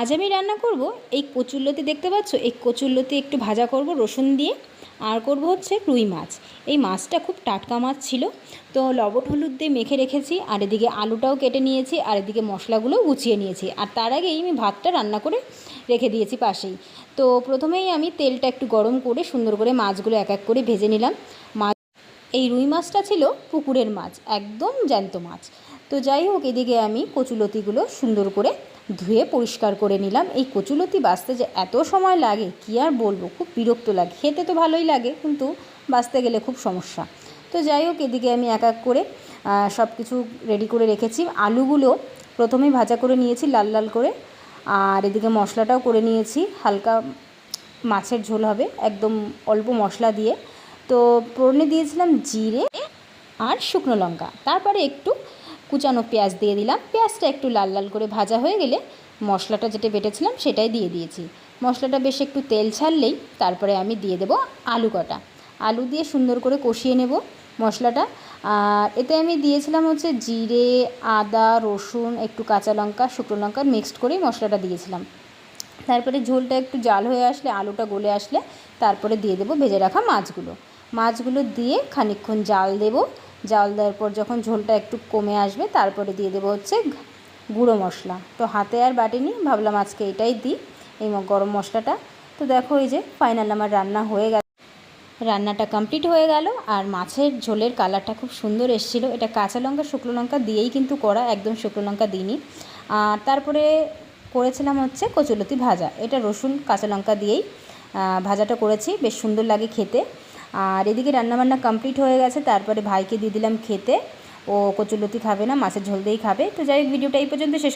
আজ আমি রান্না করব এই কচুরলতি, দেখতে পাচ্ছ? এই কচুরলতি একটু ভাজা করব রসুন দিয়ে। আর করব হচ্ছে রুই মাছ। এই মাছটা খুব টাটকা মাছ ছিল, তো লবণ হলুদ দিয়ে মেখে রেখেছি, আর এদিকে আলুটাও কেটে নিয়েছি, আর এদিকে মশলাগুলো গুছিয়ে নিয়েছি। আর তার আগেই আমি ভাতটা রান্না করে রেখে দিয়েছি পাশেই। তো প্রথমেই আমি তেলটা একটু গরম করে সুন্দর করে মাছগুলো এক এক করে ভেজে নিলাম। মাছ, এই রুই মাছটা ছিল পুকুরের মাছ, একদম জ্যান্ত মাছ। তো যাই হোক, এদিকে আমি কচুলতিগুলো সুন্দর করে ধুয়ে পরিষ্কার করে নিলাম। এই কচুলতি বাছতে যে এত সময় লাগে, কী আর বলব? খুব বিরক্ত লাগে। খেতে তো ভালোই লাগে, কিন্তু বাঁচতে গেলে খুব সমস্যা। তো যাই হোক, এদিকে আমি এক এক করে সব কিছু রেডি করে রেখেছি। আলুগুলো প্রথমেই ভাজা করে নিয়েছি লাল লাল করে। আর এদিকে মশলাটাও করে নিয়েছি। হালকা মাছের ঝোল হবে, একদম অল্প মশলা দিয়ে। তো ফোড়নে দিয়েছিলাম জিরে আর শুকনো লঙ্কা। তারপরে একটু কুচানো পেঁয়াজ দিয়ে দিলাম। পেঁয়াজটা একটু লাল লাল করে ভাজা হয়ে গেলে মশলাটা যেটা বেটেছিলাম সেটাই দিয়ে দিয়েছি। মশলাটা বেশ একটু তেল ছাড়লেই তারপরে আমি দিয়ে দেবো আলু কটা। আলু দিয়ে সুন্দর করে কষিয়ে নেব মশলাটা। আর এতে আমি দিয়েছিলাম হচ্ছে জিরে, আদা, রসুন, একটু কাঁচা লঙ্কা, শুকনো লঙ্কা মিক্সড করেই মশলাটা দিয়েছিলাম। তারপরে ঝোলটা একটু জাল হয়ে আসলে, আলুটা গলে আসলে তারপরে দিয়ে দেবো ভেজে রাখা মাছগুলো। মাছগুলো দিয়ে খানিকক্ষণ জাল দেবো। জাল দেওয়ার পর যখন ঝোলটা একটু কমে আসবে, তারপরে দিয়ে দেবো হচ্ছে গুঁড়ো মশলা। তো হাতে আর বাটি নিই ভাবলাম আজকে এটাই দিই, এই গরম মশলাটা। তো দেখো এই যে ফাইনাল আমার রান্না হয়ে গেল। রান্নাটা কমপ্লিট হয়ে গেল, আর মাছের ঝোলের কালারটা খুব সুন্দর এসেছিল। এটা কাঁচা লঙ্কা, শুকনো লঙ্কা দিয়েই কিন্তু করা, একদম শুকনো লঙ্কা দিইনি। আর তারপরে করেছিলাম হচ্ছে কচুলতি ভাজা। এটা রসুন, কাঁচা লঙ্কা দিয়েই ভাজাটা করেছি, বেশ সুন্দর লাগে খেতে। আর এদিকে রান্নাবান্না কমপ্লিট হয়ে গেছে, তারপরে ভাইকে দিয়ে দিলাম খেতে। ও কচুলতি খাবে না, মাছের ঝোল দিয়েই খাবে। তো যাই হোক, ভিডিওটা এই পর্যন্ত শেষ